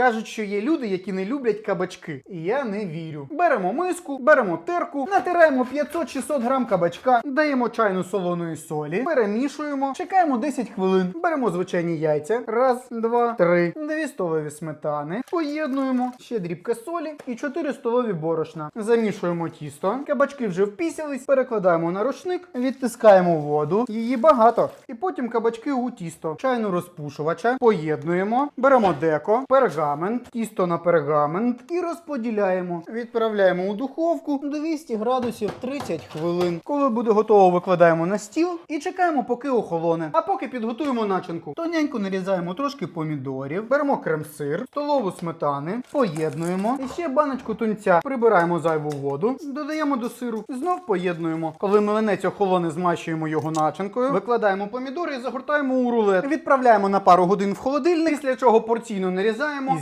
Кажуть, що є люди, які не люблять кабачки. І я не вірю. Беремо миску, беремо терку, натираємо 500-600 грам кабачка, даємо чайну солоної солі, перемішуємо, чекаємо 10 хвилин. Беремо звичайні яйця. Раз, два, три, дві столові сметани. Поєднуємо ще дрібка солі і 4 столові борошна. Замішуємо тісто. Кабачки вже впісялись, перекладаємо на рушник, відтискаємо воду. Її багато. Потім кабачки у тісто. Чайну розпушувача. Поєднуємо. Беремо деко, пергамент, тісто на пергамент і розподіляємо. Відправляємо у духовку 200 градусів 30 хвилин. Коли буде готово, викладаємо на стіл і чекаємо, поки охолоне. А поки підготуємо начинку. Тоненько нарізаємо трошки помідорів, беремо крем-сир, столову сметани, поєднуємо. І ще баночку тунця. Прибираємо зайву воду, додаємо до сиру, знов поєднуємо. Коли млинець охолоне, змащуємо його начинкою, викладаємо помідори і загортаємо у рулет. Відправляємо на пару годин в холодильник, після чого порційно нарізаємо